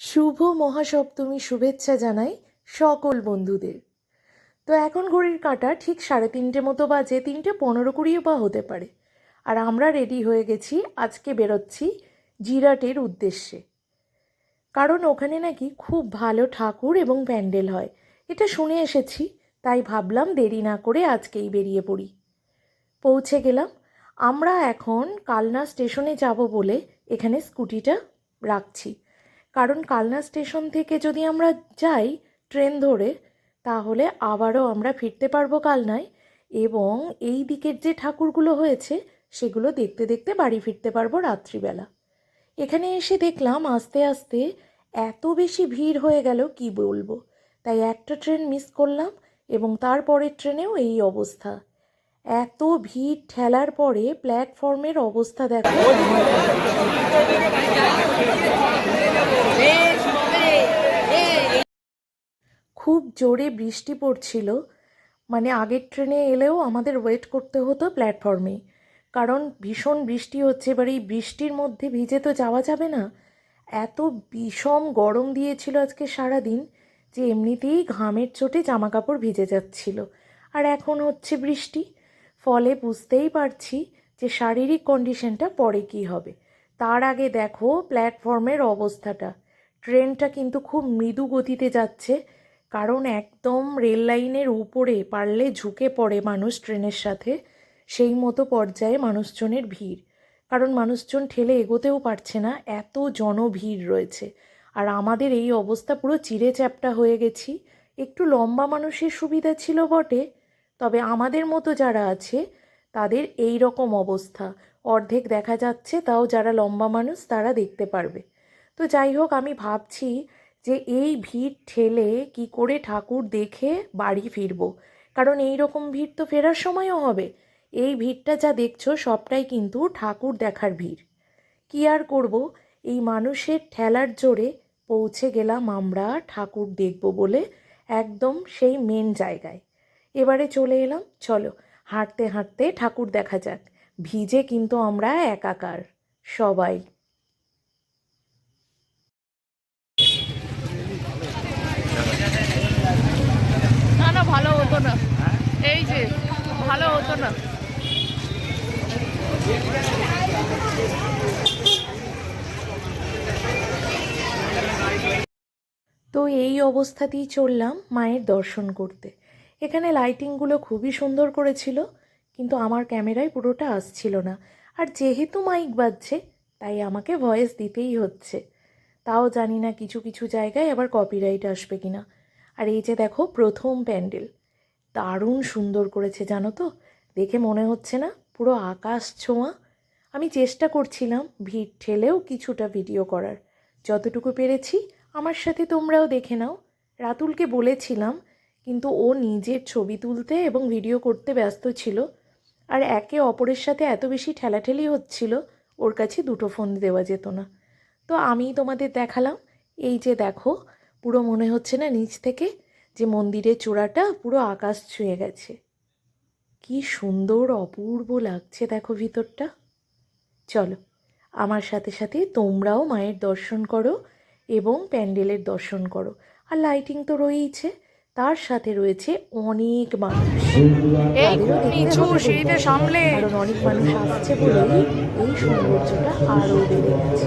শুভ মহাসপ্তমী শুভেচ্ছা জানাই সকল বন্ধুদের। তো এখন ঘড়ির কাঁটা ঠিক সাড়ে তিনটে মতো বাজে, তিনটে পনেরো কুড়িও বা হতে পারে। আর আমরা রেডি হয়ে গেছি, আজকে বেরোচ্ছি জিরাটের উদ্দেশ্যে। কারণ ওখানে নাকি খুব ভালো ঠাকুর এবং প্যান্ডেল হয়। এটা শুনে এসেছি, তাই ভাবলাম দেরি না করে আজকেই বেরিয়ে পড়ি। পৌঁছে গেলাম। আমরা এখন কালনা স্টেশনে যাব বলে এখানে স্কুটিটা রাখছি। কারণ কালনা স্টেশন থেকে যদি আমরা যাই ট্রেন ধরে, তাহলে আবারও আমরা ফিরতে পারব কালনায় এবং এই দিকের যে ঠাকুরগুলো হয়েছে, সেগুলো দেখতে দেখতে বাড়ি ফিরতে পারব রাত্রিবেলা। এখানে এসে দেখলাম আস্তে আস্তে এত বেশি ভিড় হয়ে গেল, কি বলব? তাই একটা ট্রেন মিস করলাম এবং তারপরের ট্রেনেও এই অবস্থা। এত ভিড় ঠেলার পরে প্ল্যাটফর্মের অবস্থা দেখো খুব জোরে বৃষ্টি পড়ছিল। মানে আগের ট্রেনে এলেও আমাদের ওয়েট করতে হতো প্ল্যাটফর্মে কারণ ভীষণ বৃষ্টি হচ্ছে, এবার এই বৃষ্টির মধ্যে ভিজে তো যাওয়া যাবে না। এত বিষম গরম দিয়েছিল আজকে সারা দিন যে এমনিতেই ঘামের চোটে জামা কাপড় ভিজে যাচ্ছিল। আর এখন হচ্ছে বৃষ্টি। ফলে বুঝতেই পারছি যে শারীরিক কন্ডিশনটা পরে কী হবে। তার আগে দেখো প্ল্যাটফর্মের অবস্থাটা। ট্রেনটা কিন্তু খুব মৃদু গতিতে যাচ্ছে। কারণ একদম রেল লাইনের উপরে পারলে ঝুঁকে পড়ে মানুষ ট্রেনের সাথে, সেই মতো পর্যায়ে মানুষজনের ভিড়। কারণ মানুষজন ঠেলে এগোতেও পারছে না, এত জনভিড় রয়েছে। আর আমাদের এই অবস্থা পুরো চিড়ে চ্যাপটা হয়ে গেছি। একটু লম্বা মানুষের সুবিধা ছিল বটে, তবে আমাদের মতো যারা আছে, তাদের এই রকম অবস্থা। অর্ধেক দেখা যাচ্ছে, তাও যারা লম্বা মানুষ, তারা দেখতে পারবে। তো যাই হোক, আমি ভাবছি যে এই ভিড় ঠেলে কি করে ঠাকুর দেখে বাড়ি ফিরবো? কারণ এই রকম ভিড় তো ফেরার সময়ও হবে। এই ভিড়টা যা দেখছ, সবটাই কিন্তু ঠাকুর দেখার ভিড়। কি আর করব? এই মানুষের ঠেলার জোরে পৌঁছে গেলাম আমরা ঠাকুর দেখব বলে একদম সেই মেন জায়গায়। এবারে চলে এলাম, চলো হাঁটতে হাঁটতে ঠাকুর দেখা যাক। ভিজে কিন্তু আমরা একাকার, সবাই না না ভালো হতো না এই যে ভালো হতো না। তো এই অবস্থাতেই চললাম মায়ের দর্শন করতে। এখানে লাইটিংগুলো খুবই সুন্দর করেছিল, কিন্তু আমার ক্যামেরায় পুরোটা আসছিল না। আর যেহেতু মাইক বাজছে, তাই আমাকে ভয়েস দিতেই হচ্ছে। তাও জানি না কিছু কিছু জায়গায় আবার কপিরাইট আসবে কিনা। আর এই যে দেখো, প্রথম প্যান্ডেল। দারুণ সুন্দর করেছে, জানো তো? দেখে মনে হচ্ছে না পুরো আকাশ ছোঁয়া। আমি চেষ্টা করছিলাম ভিড় ঠেলেও কিছুটা ভিডিও করার। যতটুকু পেরেছি, আমার সাথে তোমরাও দেখে নাও। রাতুলকে বলেছিলাম, কিন্তু ও নিজের ছবি তুলতে এবং ভিডিও করতে ব্যস্ত ছিল। আর একে অপরের সাথে এত বেশি ঠেলাঠেলি হচ্ছিল, ওর কাছে দুটো ফোন দেওয়া যেত না। তো আমি তোমাদের দেখালাম। এই যে দেখো, পুরো মনে হচ্ছে না নিচ থেকে যে মন্দিরের চূড়াটা পুরো আকাশ ছুঁয়ে গেছে। কি সুন্দর অপূর্ব লাগছে দেখো ভিতরটা। চলো আমার সাথে সাথে তোমরাও মায়ের দর্শন করো এবং প্যান্ডেলের দর্শন করো। আর লাইটিং তো রয়েইছে তার সাথে রয়েছে অনেক মানুষ। সামলে। কারণ অনেক মানুষ আসছে বলেই এই সৌন্দর্যটা আরও বেড়ে গেছে।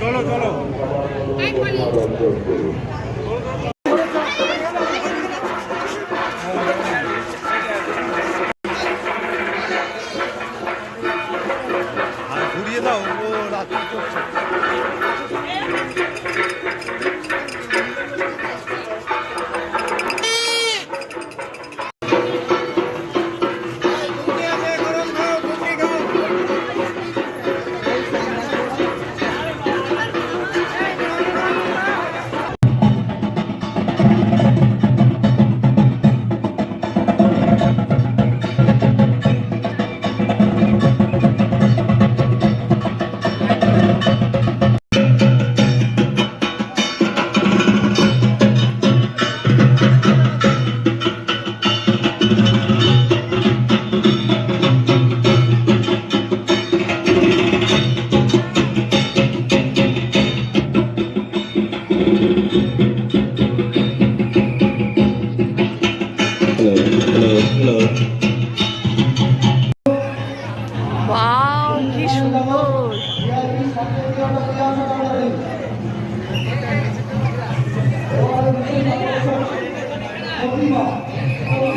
আর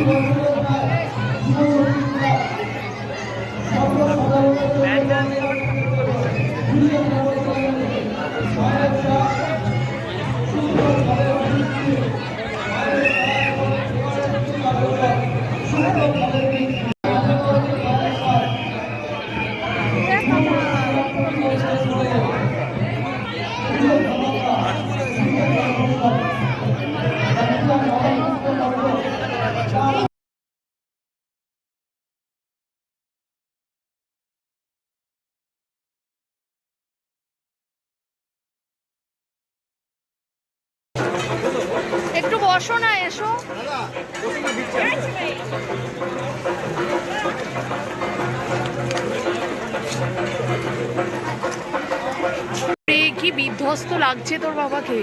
একটু বসো না এসো। কি বিধ্বস্ত লাগছে তোর বাবাকে।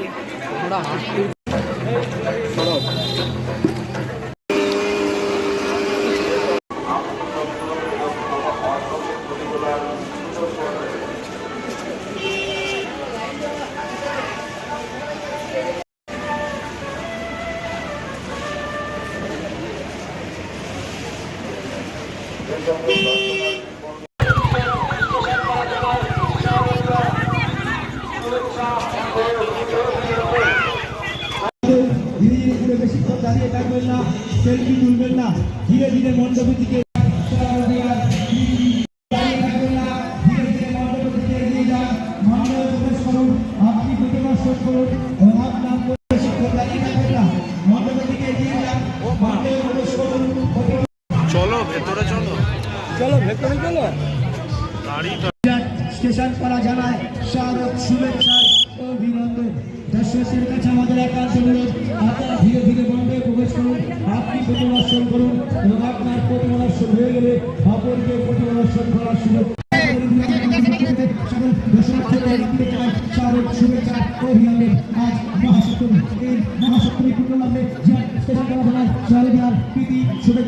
ধীরে ধীরে বেশিক্ষণ দাঁড়িয়ে থাকবেন না সেলফি তুলবেন না ধীরে ধীরে মণ্ডপের দিকে স্টেশন করা জানায় স্মারক শুভেচ্ছা, অভিনন্দন। দর্শকদের কাছে আমাদের একান্ত অনুরোধ আপনারা ধীরে ধীরে মন্ডপে প্রবেশ করুন, আপনি প্রতিমর্শন করুন এবং আপনার প্রতিমর্শন হয়ে গেলে অপরকে প্রতিমর্শন করার সুযোগ। শুভেচ্ছা, অভিনন্দন। আজ মহাসপ্তমী। এই মহাসপ্তমী পূর্ণলম্বে যে স্টেশন করা জানায় শারদীয়ার প্রীতি শুভেচ্ছা।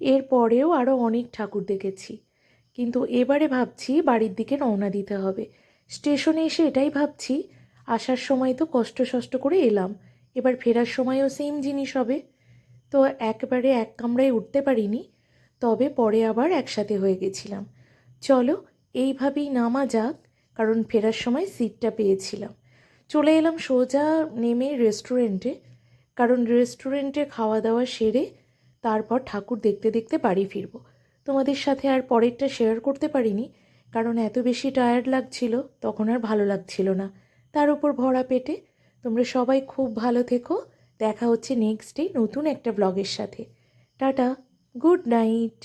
এর পরেও আরও অনেক ঠাকুর দেখেছি। কিন্তু এবারে ভাবছি বাড়ির দিকে রওনা দিতে হবে। স্টেশনে এসে এটাই ভাবছি, আসার সময় তো কষ্ট সষ্ট করে এলাম। এবার ফেরার সময়ও সেম জিনিস হবে। তো একবারে এক কামরায় উঠতে পারিনি, তবে পরে আবার একসাথে হয়ে গেছিলাম। চলো, এইভাবেই নামা যাক, কারণ ফেরার সময় সিটটা পেয়েছিলাম। চলে এলাম সোজা নেমে রেস্টুরেন্টে, কারণ রেস্টুরেন্টে খাওয়া দাওয়া সেরে তারপর ঠাকুর দেখতে দেখতে বাড়ি ফিরবো। তোমাদের সাথে আর পরেরটা শেয়ার করতে পারিনি, কারণ এত বেশি টায়ার্ড লাগছিল, তখন আর ভালো লাগছিল না। তার উপর ভরা পেটে, তোমরা সবাই খুব ভালো থেকো, দেখা হচ্ছে নেক্সট ডে নতুন একটা ব্লগের সাথে। Tata good night